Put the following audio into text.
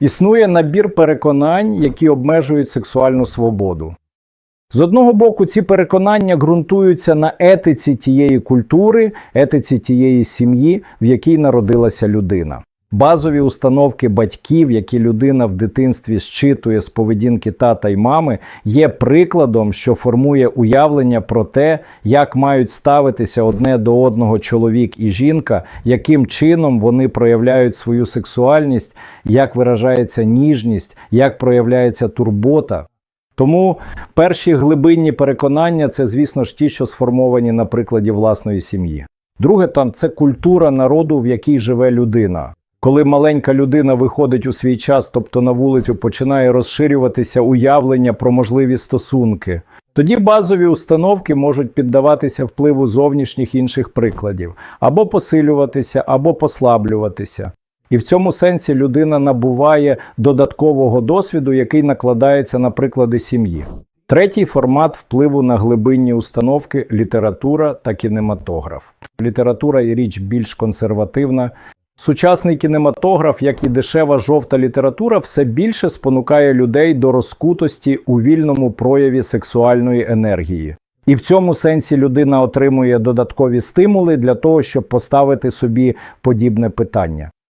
Існує набір переконань, які обмежують сексуальну свободу. З одного боку, ці переконання ґрунтуються на етиці тієї культури, етиці тієї сім'ї, в якій народилася людина. Базові установки батьків, які людина в дитинстві щитує з поведінки тата й мами, є прикладом, що формує уявлення про те, як мають ставитися одне до одного чоловік і жінка, яким чином вони проявляють свою сексуальність, як виражається ніжність, як проявляється турбота. Тому перші глибинні переконання це, звісно ж, ті, що сформовані на прикладі власної сім'ї. Друге, там це культура народу, в якій живе людина. Коли маленька людина виходить у свій час, тобто на вулицю, починає розширюватися уявлення про можливі стосунки. Тоді базові установки можуть піддаватися впливу зовнішніх інших прикладів, або посилюватися, або послаблюватися. І в цьому сенсі людина набуває додаткового досвіду, який накладається на приклади сім'ї. Третій формат впливу на глибинні установки література та кінематограф. Література і річ більш консервативна. Сучасний кінематограф, як і дешева жовта література, все більше спонукає людей до розкутості у вільному прояві сексуальної енергії. І в цьому сенсі людина отримує додаткові стимули для того, щоб поставити собі подібне питання.